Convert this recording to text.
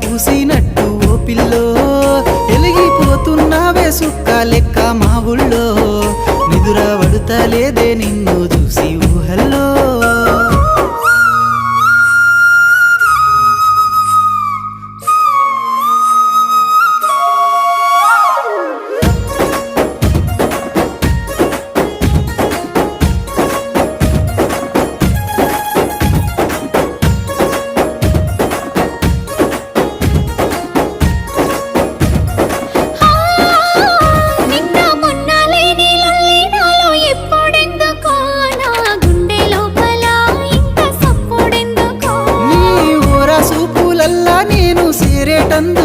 పూసినట్టు ఓ pillow ఎలిగిపోతున్నావే సుక్క లెక్క మా ఊళ్ళో. నిదుర పడుతలేదే నిన్ను నేను సీరేటందు